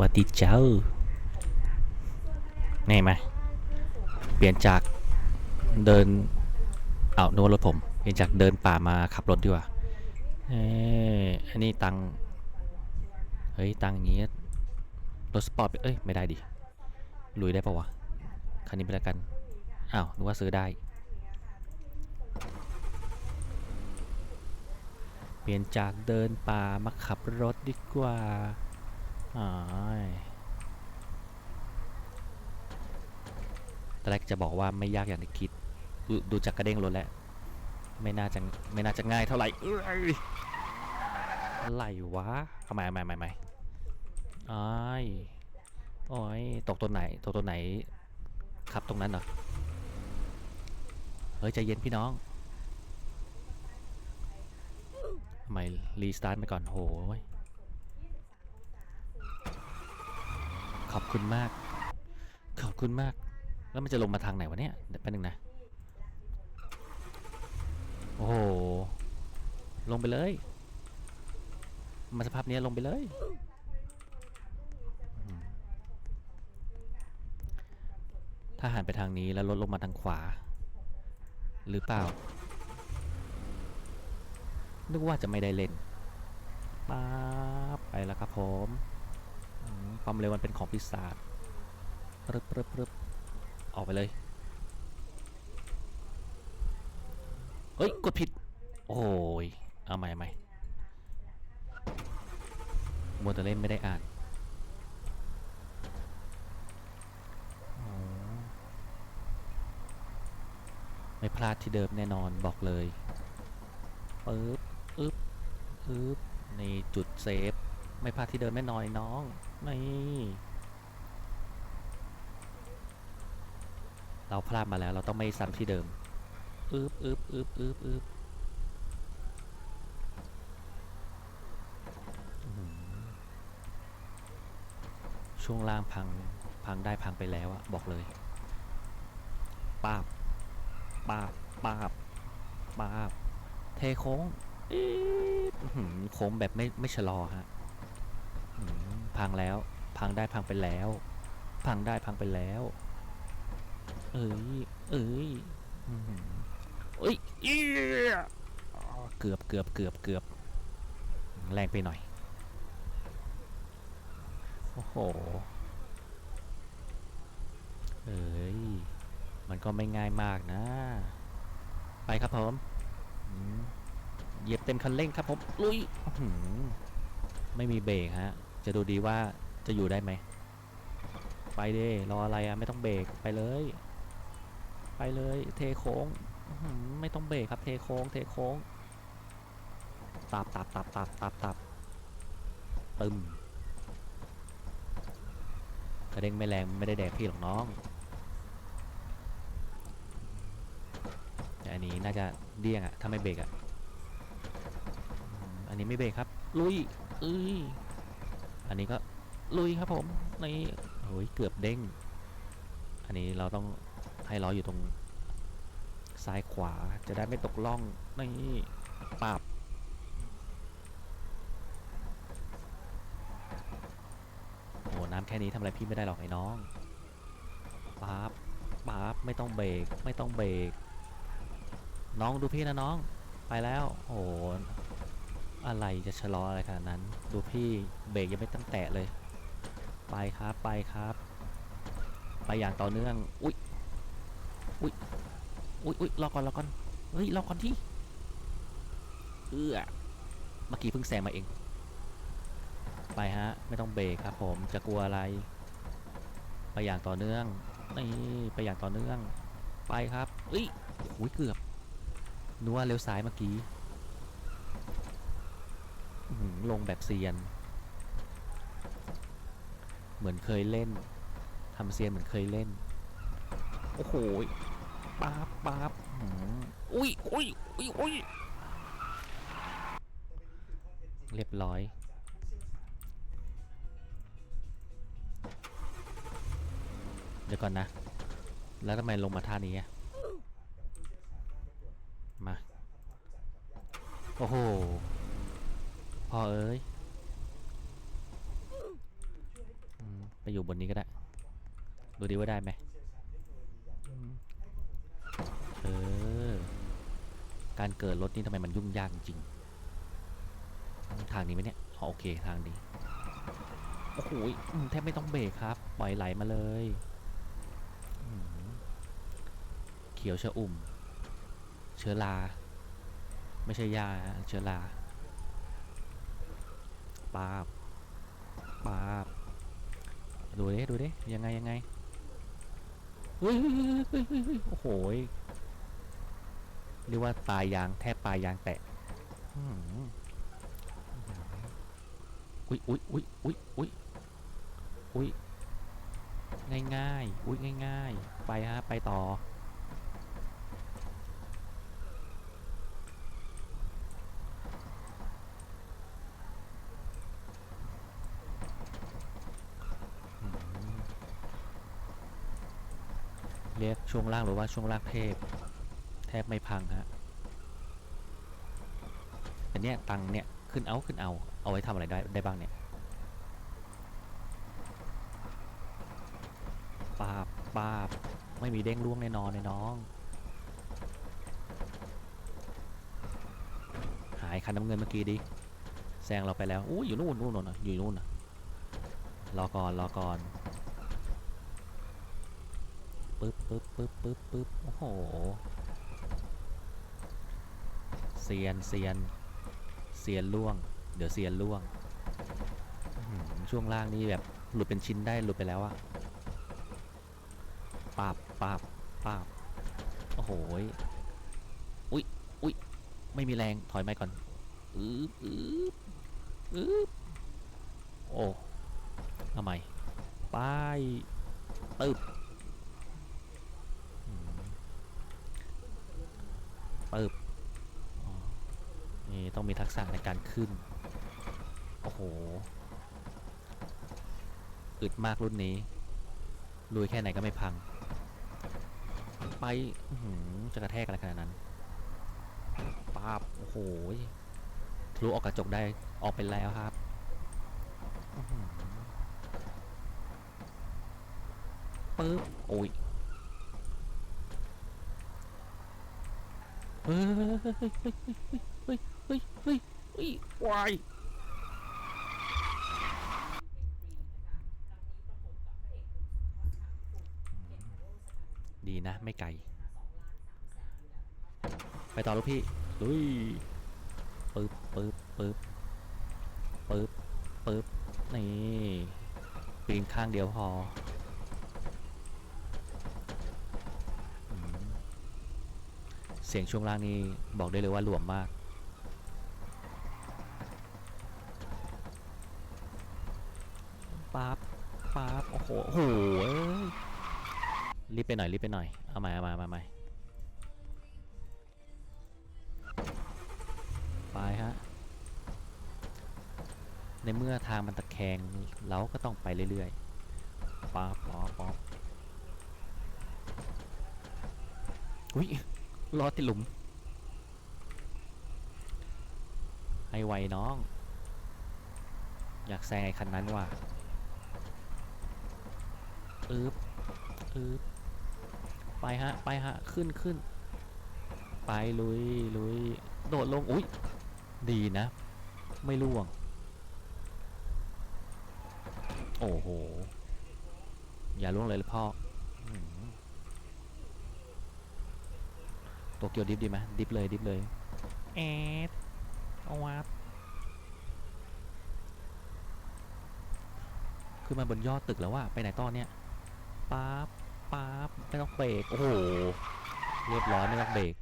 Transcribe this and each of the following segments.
วัสดีเจ้านี่ไหมเปลี่ยนจากเดินเอาโน้รถผมเปลี่ยนจากเดินป่ามาขับรถดีกว่าเอ้ยอันนี้ตังเฮ้ยตังอย่างงี้รถสปอร์ตเอ้ยไม่ได้ดิลุยได้ปะวะคันนี้ไปแล้วกันอ้าวนึกว่าซื้อได้เปลี่ยนจากเดินป่ามาขับรถดีกว่า อ้ายตอนแรกจะบอกว่าไม่ยากอย่างที่คิดดูดูจากกระเด้งรถแล้ว ไม่น่าจะไม่น่าจะง่ายเท่าไหร่อะไรวะเอาม่เอาใหม่ใหม่เอาใหม่อ้โอ้ยตกตัวไหนตกตัวไหนขับตรงนั้นเหรอ เฮ้ยใจเย็นพี่น้องทำไมรีสตาร์ทไปก่อนโหย ขอบคุณมาก ขอบคุณมาก แล้วมันจะลงมาทางไหนวะเนี่ยเดี๋ยวแป๊บนึงนะ โอ้โห ลงไปเลย มาสภาพนี้ลงไปเลย ถ้าหันไปทางนี้แล้วรถลงมาทางขวา หรือเปล่า นึกว่าจะไม่ได้เล่นป๊าไปแล้วครับผมอืม ความเร็วมันเป็นของพิศาจปรึบปรึบปรึบออกไปเลย เฮ้ย กดผิด โอ้ย เอาใหม่ใหม่มัวแต่เล่นไม่ได้อ่านไม่พลาดที่เดิมแน่นอนบอกเลยปึ๊บอึ๊บอึ๊บในจุดเซฟ ไม่พลาดที่เดิมแน่น้อนน้องนี่เราพลาดมาแล้ว เราต้องไม่ซ้ำที่เดิมอึบอึบอึบอึบอึบช่วงล่างพังพังได้พังไปแล้วอะบอกเลยป้าบป้าบป้าบป้าบเทโค้งโค้งแบบไม่ไม่ชะลอฮะ พังแล้ว พังได้พังไปแล้ว พังได้พังไปแล้ว เอ้ย เอ้ยเอ้ยเกือบเกือบเกือบเกือบแรงไปหน่อย โอ้โห เอ้ย มันก็ไม่ง่ายมากนะ ไปครับผมเหยียบเต็มคันเร่งครับผม ลุยไม่มีเบรกฮะ จะดูดีว่าจะอยู่ได้ไหม ไปเด้รออะไรอะไม่ต้องเบรกไปเลย ไปเลยเทโค้งไม่ต้องเบรกครับเทโค้งเทโค้งตับตับตับตับตับตับตึมกระเด้งไม่แรงไม่ได้แดกพี่หรอกน้องอันนี้น่าจะเดี้ยงอะถ้าไม่เบรกอะอันนี้ไม่เบรกครับ ลุยเอ้ย อันนี้ก็ลุยครับผมนี่โอ้ยเกือบเด้ง อันนี้เราต้องให้ล้ออยู่ตรงซ้ายขวาจะได้ไม่ตกล่องนี่ปาบโอ้น้ำแค่นี้ทำอะไรพี่ไม่ได้หรอกไอ้น้องปาบปาบไม่ต้องเบรกไม่ต้องเบรกน้องดูพี่นะน้อง ไปแล้ว โอ้โห อะไรจะชะลออะไรขนาดนั้น ดูพี่เบรกยังไม่ตั้งแตะเลย ไปครับไปครับ ไปอย่างต่อเนื่อง อุ๊ยอุ๊ยอุ๊ยอุ๊ยรอก่อนรอก่อนเฮ้ยรอก่อนที่เอื้อเมื่อกี้เพิ่งแซงมาเอง ไปฮะ ไม่ต้องเบรกครับ ผมจะกลัวอะไร ไปอย่างต่อเนื่องนี่ไปอย่างต่อเนื่อง ไปครับเอ้ยโอ้ยเกือบนัวเลี้ยวซ้ายเมื่อกี้ ลงแบบเซียน เหมือนเคยเล่นทำเซียนเหมือนเคยเล่น โอ้โหป๊าบป๊าบอุ้ยอุ้ยอุ้ยอุ้ยเรียบร้อย เดี๋ยวก่อนนะ แล้วทำไมลงมาท่านี้มา โอ้โห พอเอ้ยไปอยู่บนนี้ก็ได้ ดูดีว่าได้ไหมเออ การเกิดรถนี่ทำไมมันยุ่งยากจริง ทางนี้ไหมเนี่ยอ๋อโอเคทางนี้ โอ้โหแทบไม่ต้องเบรกครับ ปล่อยไหลมาเลย เขียวชะอุ่ม เชื้อรา ไม่ใช่ยา เชื้อรา ปาบปาบดูดิดูดิยังไงยังไงเฮ้ยโอ้โหเรียกว่าปลายยางแทบปลายยางแตะอุ้ยอุ้ยอุ้ยอุ้ยอุ้ยอุ้ยง่ายง่ายอุ้ยง่ายง่ายไปฮะไปต่อ เรียกช่วงล่างหรือว่าช่วงล่างเทพ แทบไม่พังฮะอันเนี้ยตังเนี่ยขึ้นเอาขึ้นเอา เอาไว้ทำอะไรได้ได้บ้างเนี่ยปาบปาบไม่มีเด้งล่วงแน่นอนเลยน้อง หายคันน้ำเงินเมื่อกี้ดิแซงเราไปแล้วอู้อยู่นู่นนู่นนู่นน่ะอยู่นู่นน่ะรอก่อนรอก่อน ปึ๊บปึ๊บปึ๊บปึ๊บปึ๊บโอ้โหเซียนเซียนเซียนล่วง เดี๋ยวเซียนล่วงช่วงล่างนี่แบบหลุดเป็นชิ้นได้หลุดไปแล้วอะปาบปาบปาบโอ้โหยอุ๊ยอุ๊ยไม่มีแรงถอยไม่ก่อนอึ๊บอึ๊บอึ๊บโอ้ทำไมไปตึบ ปึ๊บนี่ต้องมีทักษะในการขึ้น โอ้โหอึดมากรุ่นนี้ลุยแค่ไหนก็ไม่พัง ไปจะกระแทกอะไรขนาดนั้นป้าบโอ้โหทะลุออกกระจกได้ออกไปแล้วครับปึ๊บโอ้ย เฮ้ยเฮ้ยเฮ้ยเฮ้ยเฮ้ยวายดีนะ ไม่ไกล ไปต่อลูกพี่ลุยปึ๊บปึ๊บปึ๊บปึ๊บปึ๊บนี่ปีนข้างเดียวพอ เสียงช่วงล่างนี่บอกได้เลยว่าหลวมมาก ปั๊บ ปั๊บ โอ้โห โอ้โหเอ้ยรีบไปหน่อย รีบไปหน่อยเอาใหม่เอาใหม่เอาใหม่เอาใหม่ไปฮะ ในเมื่อทางมันตะแคงเราก็ต้องไปเรื่อยๆ ป๊บป๊บป๊บอุ้ย รอติดหลุม ให้ไวน้อง อยากแซงไอ้คันนั้นว่ะอึบอึบไปฮะ ไปฮะ ขึ้นขึ้น ไปลุยลุย โดดลง อุ้ย ดีนะ ไม่ล่วง โอ้โห อย่าล่วงเลยเลยพ่ออื้อหือ โตเกียวดิฟดีไหมดิฟเลยดิฟเลยแอดเอาวับคือมันบนยอดตึกแล้วว่าไปไหนต่อเนี่ยป๊าบป๊าบไม่ต้องเบรกโอ้โหเรียบร้อยไม่ต้องเบรก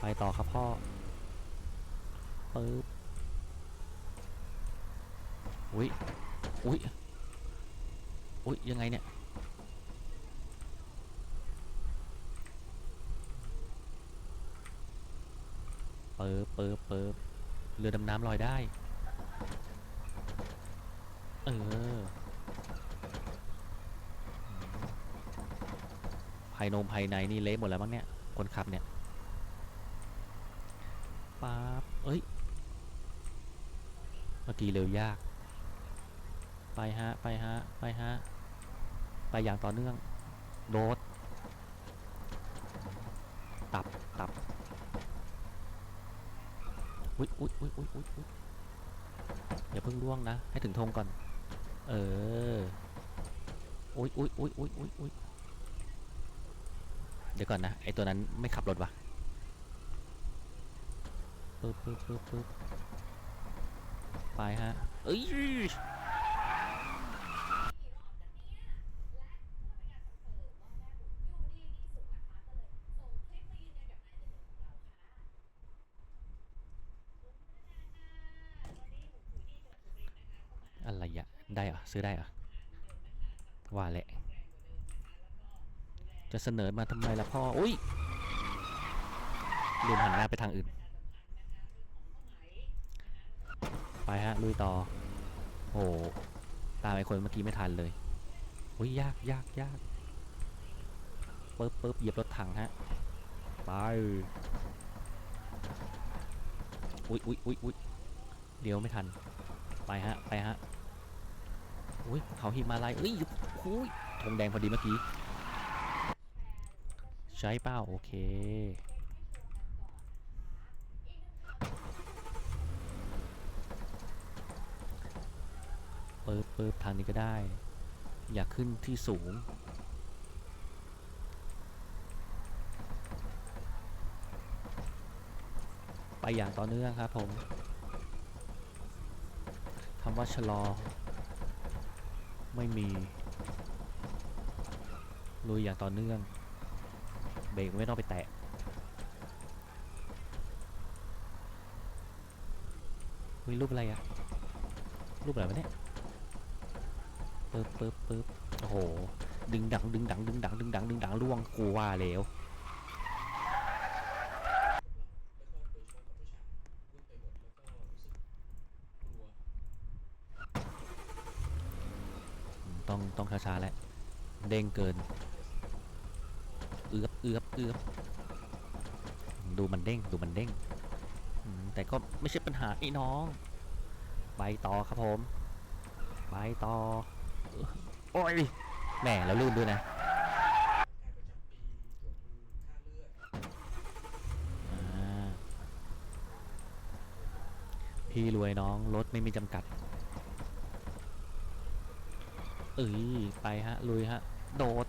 ไปต่อครับพ่อปึ๊บอุ้ยอุ้ยอุ้ยยังไงเนี่ย เปิบเปิบเปิบเรือดำน้ำลอยได้ เออภายนงภายในนี่เละหมดแล้วมั้งเนี่ย คนขับเนี่ยป๊าบเอ้ย เมื่อกี้เร็วยาก ไปฮะ ไปฮะ ไปฮะ ไปอย่างต่อเนื่อง โดด ตับ ตับ อุ๊ยอุ๊ยอุ๊ยอุ๊ยอุ๊ยอุ๊ยอย่าเพิ่งล่วงนะ ให้ถึงธงก่อน เออ อุ๊ยอุ๊ยอุ๊ยอุ๊ยอุ๊ยอุ๊ยเดี๋ยวก่อนนะ ไอตัวนั้นไม่ขับรถวะปึ๊บปึ๊บปึ๊บปึ๊บไปฮะ เอ้ย อะไรอะ ได้เหรอซื้อได้เหรอว่าแหละ จะเสนอมาทำไมล่ะพ่อ อุ้ยลืมหันหน้าไปทางอื่น ไปฮะ ลุยต่อ โอ้ตามไอคนเมื่อกี้ไม่ทันเลยอุ้ยยากยากยากปึ๊บปึ๊บเหยียบรถถังฮะ ไป อุ้ยอุ้ยอุ้ยอุ้ยเดี๋ยวไม่ทัน ไปฮะ ไปฮะ อุ้ยเขาหิมาลัยเอ้ยคุยธงแดงพอดีเมื่อกี้ ใช้เป้าโอเค เปิบเปิบทางนี้ก็ได้ อยากขึ้นที่สูงไปอย่างต่อเนื่องครับผมคำว่าชะลอ ไม่มี ลุยอย่างต่อเนื่อง เบรกไม่ต้องไปแตะมีรูปอะไรอะรูปอะไรวะเนี่ยปึ๊บปึ๊บปึ๊บโอ้โห ดึงดัง ดึงดัง ดึงดัง ดึงดัง ดึงดังล่วงกูว่าแล้ว ต้องช้าๆแล้วเด้งเกิน เอือบเอือบเอือบดูมันเด้งดูมันเด้งแต่ก็ไม่ใช่ปัญหาไอ้น้อง ไปต่อครับผม ไปต่อ โอ้ยแหมแล้วลื่นด้วยนะพี่รวยน้องรถไม่มีจำกัด เอ้ยไปฮะลุยฮะ โดด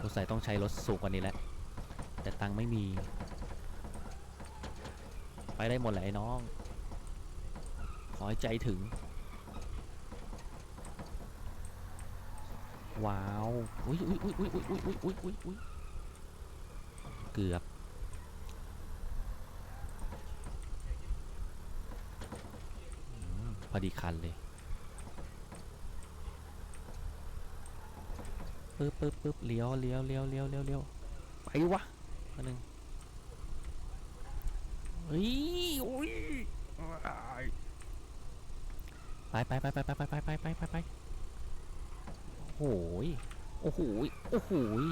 อื้สงสัยต้องใช้รถสูงกว่านี้แหละ แต่ตังไม่มี ไปได้หมดแหละไอ้น้อง ขอให้ใจถึง ว้าว อุ้ยอุ้ยอุ้ยอุ้ยอุ้ยอุ้ยอุ้ยอุ้ยอุ้ยเกือบ อืมพ อดีคันเลยปึ๊บปึ๊บปึ๊บเลี้ยวเลี้ยวเลี้ยวเลี้ยวเลี้ยวเลี้ยวไปวะมาหนึ่งเฮ้ยโอ้ยไปไปไปไปไปไปไปไปไปไปไปโอ้โหยโอ้โหยโอ้โหย